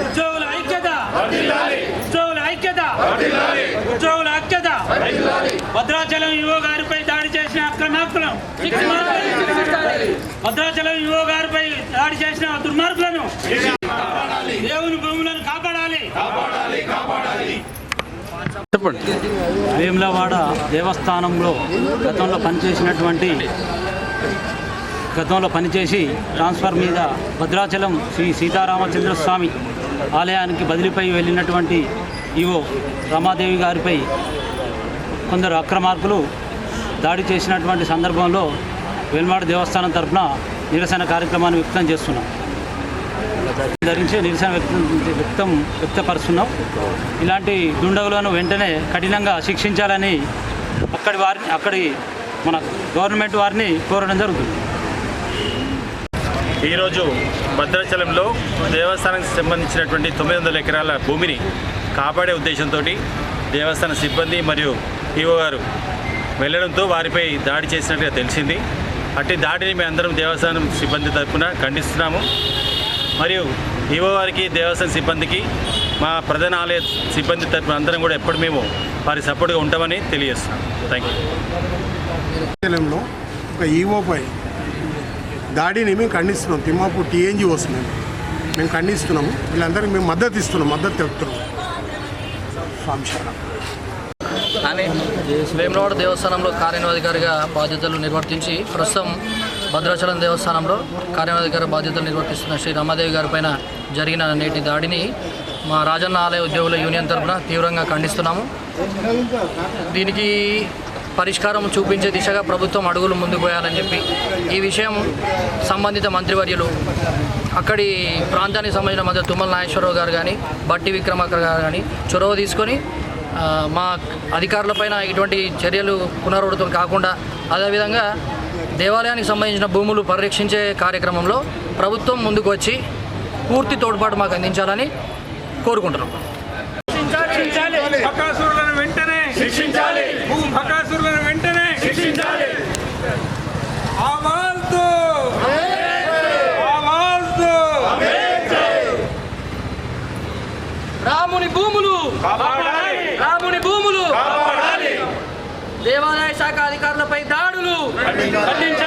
ఉద్యోగుల ఐక్యత. ఉద్యోగుల ఐక్యత. ఉద్యోగుల ఐక్యత. భద్రాచలం యువ గారిపై దాడి చేసిన అక్రమార్కులను భద్రాచలం యువ గారిపై దాడి చేసిన దుర్మార్గులను దేవుని భూములను కాపాడాలి. చెప్పండి. వేములవాడ దేవస్థానంలో గతంలో పనిచేసినటువంటి గతంలో పనిచేసి ట్రాన్స్ఫర్ మీద భద్రాచలం శ్రీ సీతారామచంద్ర స్వామి ఆలయానికి బదిలీపై వెళ్ళినటువంటి ఈవో రమాదేవి గారిపై కొందరు అక్రమార్కులు దాడి చేసినటువంటి సందర్భంలో వెల్మాడ దేవస్థానం తరఫున నిరసన కార్యక్రమాన్ని వ్యక్తం చేస్తున్నాం. ధరించి నిరసన వ్యక్తం వ్యక్తం వ్యక్తపరుస్తున్నాం. ఇలాంటి దుండగులను వెంటనే కఠినంగా శిక్షించాలని అక్కడి వారిని అక్కడి మన గవర్నమెంట్ వారిని కోరడం జరుగుతుంది. ఈరోజు భద్రాచలంలో దేవస్థానానికి సంబంధించినటువంటి తొమ్మిది వందల ఎకరాల భూమిని కాపాడే ఉద్దేశంతో దేవస్థాన సిబ్బంది మరియు ఈవో గారు వెళ్ళడంతో వారిపై దాడి చేసినట్టుగా తెలిసింది. అట్టి దాడిని మేము అందరం దేవస్థానం సిబ్బంది తరఫున ఖండిస్తున్నాము. మరియు ఈవో వారికి దేవస్థాన సిబ్బందికి మా ప్రధాన ఆలయ సిబ్బంది తరఫున అందరం కూడా ఎప్పుడు మేము వారి సపోర్ట్గా ఉంటామని తెలియజేస్తున్నాం. థ్యాంక్ యూ ఒక ఈవోపై దాడిని మేము ఖండిస్తున్నాం. తిమ్మాపూర్ టీఎన్జీ వస్తుంది మేము. ఖండిస్తున్నాము. వీళ్ళందరికీ మేము మద్దతు ఇస్తున్నాం. మద్దతు తెలుపుతున్నాం. స్వామి శరణం ఆమె వేములవాడ దేవస్థానంలో కార్యనిర్వాధికారిగా బాధ్యతలు నిర్వర్తించి ప్రస్తుతం భద్రాచలం దేవస్థానంలో కార్యనిర్వహణాధికారి బాధ్యతలు నిర్వర్తిస్తున్న శ్రీ రమాదేవి గారి పైన జరిగిన నేటి దాడిని మా రాజన్న ఆలయ ఉద్యోగుల యూనియన్ తరఫున తీవ్రంగా ఖండిస్తున్నాము. దీనికి పరిష్కారం చూపించే దిశగా ప్రభుత్వం అడుగులు ముందుకు పోయాలని చెప్పి ఈ విషయం సంబంధిత మంత్రివర్యులు అక్కడి ప్రాంతానికి సంబంధించిన మంత్రి తుమ్మల నాగేశ్వరరావు గారు కానీ బట్టి విక్రమకర్ గారు కానీ చొరవ తీసుకొని మా అధికారులపైన ఇటువంటి చర్యలు పునరావృతం కాకుండా అదేవిధంగా దేవాలయానికి సంబంధించిన భూములు పరిరక్షించే కార్యక్రమంలో ప్రభుత్వం ముందుకు వచ్చి పూర్తి తోడ్పాటు మాకు అందించాలని కోరుకుంటున్నాం. రాముని భూములు. రాముని భూములు. దేవాదాయ శాఖ అధికారులపై దాడులు. ఖండించాలి.